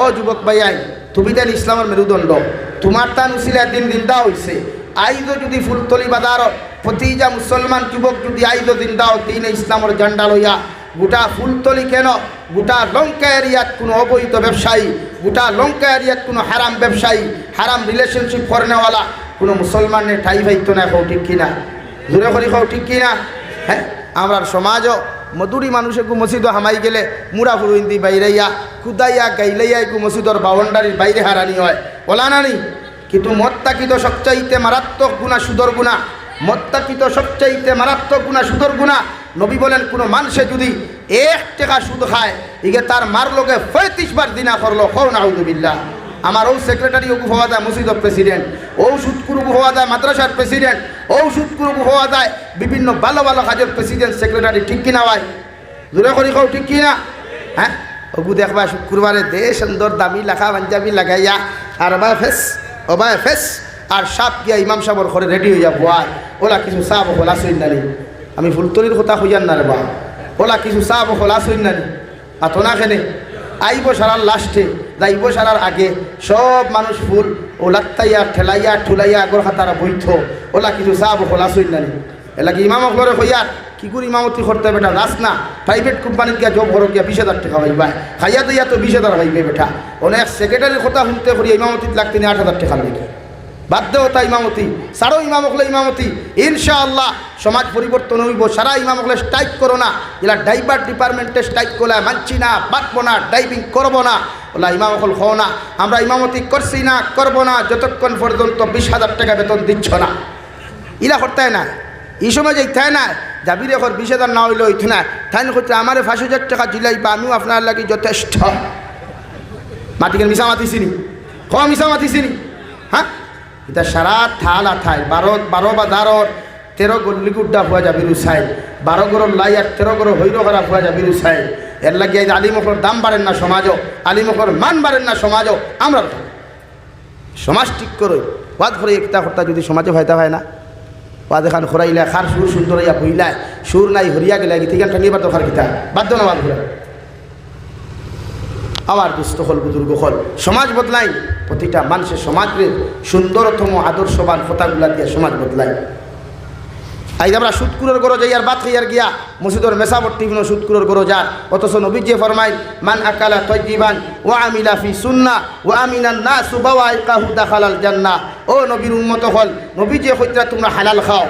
ও যুবক ভাইয়াই তুমি দেন ইসলামের মেরুদণ্ড। তোমার তান উচিলে দিন দিনদা হয়েছে আইজও যদি ফুলতলি বাজার, প্রতিটা মুসলমান যুবক যদি আইজও দিনদাও দিন ইসলামের ঝান্ডা লইয়া। গোটা ফুলতলি কেন? গোটা লঙ্কা এরিয়াত কোনো অবৈধ ব্যবসায়ী, গোটা লঙ্কা এরিয়াত কোনো হারাম ব্যবসায়ী, হারাম রিলেশনশিপ করনেওয়ালা কোনো মুসলমানের ঠাই ভাইতো না খাও ঠিক কিনা? জোরে করি খাও ঠিক কিনা? হ্যাঁ? আমরা সমাজও মধুরী মানুষে কু মসজিদ হামাই গেলে মুরা ফুরুইন্দি বাইরাইয়া কুদাইয়া গাইলাইয়া কু মসজিদর বাউন্ডারির বাইরে হারানি হয় ওলা নানি কিন্তু মত্তাকিত সবচাইতে মারাত্মক গুণা সুদর গুণা মত্তাকিত সবচাইতে মারাত্মক গুণা সুদর গুণা নবী বলেন কোনো মানুষে যদি এক টাকা সুদ খায় ইগে তার মার লোকে পঁয়ত্রিশ বার দিনা করল খৌ নাউদুবিল্লা আমার ও সেক্রেটারি ওগু হওয়া যায় মসজিদের প্রেসিডেন্ট ও সুদকুরু হওয়া যায় মাদ্রাসার প্রেসিডেন্ট ও সুদকুরু হওয়া যায় বিভিন্ন ভালো ভালো কাজের প্রেসিডেন্ট সেক্রেটারি ঠিক কিনা ভাই? জোরে করি কও, ঠিক কিনা? হ্যাঁ? ওগু দেখবা, শুক্রবারে দে সুন্দর দামি লেখা, পাঞ্জাবি লাগাইয়া, আর বা ফেস, ও বা ফেস, আর সাপ গিয়া ইমাম সাহর ঘরে রেডি হইয়া বয়। ওলা কিছু সাপ হলা সইন নানি আমি ফুলতলির কথা হইয়ান না রে বা ওলা কিছু সাপ হলা সইন নানি আতনা খেনে? আইব সারার লাস্টে যাইব সারার আগে, সব মানুষ ফুল ও লাত্তাইয়া ঠেলাইয়া, ঠুলাইয়া আগর খাতারা বইথ ওলা কিছু সাপ হলা সইন নানি এলা কি ইমাম অকলরে হইয়ার। কি করে ইমামতি করতে বেটা? রাস না। প্রাইভেট কোম্পানির গিয়া জব করো গিয়া বিশ হাজার টাকা পাইবা। খাইয়া দিয়া তো বিশ হাজার পাইবে বেটা। অনেক সেক্রেটারির কথা শুনতে করি ইমামতিত লাগতে আট হাজার টাকা লেগে। বাধ্যতা ইমামতি। সারো ইমাম হলে ইমামতি। ইনশাআল্লাহ সমাজ পরিবর্তন হইব। সারা ইমাম হলে স্ট্রাইক করো না। এলা ড্রাইভার ডিপার্টমেন্টে স্ট্রাইক করলে মানছি না বাঁচবো না ড্রাইভিং করব না। ওলা ইমাম হল হও না। আমরা ইমামতি করছি না, করব না। যতক্ষণ পর্যন্ত বিশ হাজার টাকা বেতন দিচ্ছ না। ইলা করতে না। এই সময় যে তাই না যাবির এখন বিশ হাজার না হইলে ওইথ না তাই করতে আমার পাঁচ হাজার টাকা দিলাই বা আমিও আপনার লাগি যথেষ্ট। মাটিকে মিশা মাতিছিনি? ক মিশা মাতিছিনি? হ্যাঁ? এটা সারা থাল আঠাই বারো বারো বাজারর তেরো গল্লি গুড্ডা হওয়া যাবি রুসাই বারো গরম লাই আর তেরো গরম হৈর করা হওয়া যাবি রুসাই এর লাগে আলিমকর দাম বাড়েন না সমাজও আলিমকর মান বাড়েন না সমাজও আমরা সমাজ ঠিক করো বাদ করে একটা হত্যা যদি সমাজে ভাইতা হয় না। এখান খরাইলা খার সুর সুন্দর ইয়া বইলা, সুর নাই হরিয়া গেলে, গীতি গান টাঙ্গিবার দরকার কিতা? বাধ্য না বাদ আবার দুস্থ হল বুজুর্গ হল। সমাজ বদলাই, প্রতিটা মানুষের সমাজের সুন্দরতম, আদর্শবান কথাগুলা দিয়ে সমাজ বদলাই। আজ আমরা সুৎকুরের গরো যাই আর বাদ খাইয়ার গিয়া মসজিদর মেসাবর টিফিনও সুৎকুরের গরো যা অথচ নবী যে ফরমাই মান আকালা তৈজিবান ও আমিলা ফি সুন্না ও আমিনান না সুবাওয়াই কাহু দাখালাল জান্না ও নবীর উন্মত হল নবী যে হইতরা তোমরা হালাল খাও।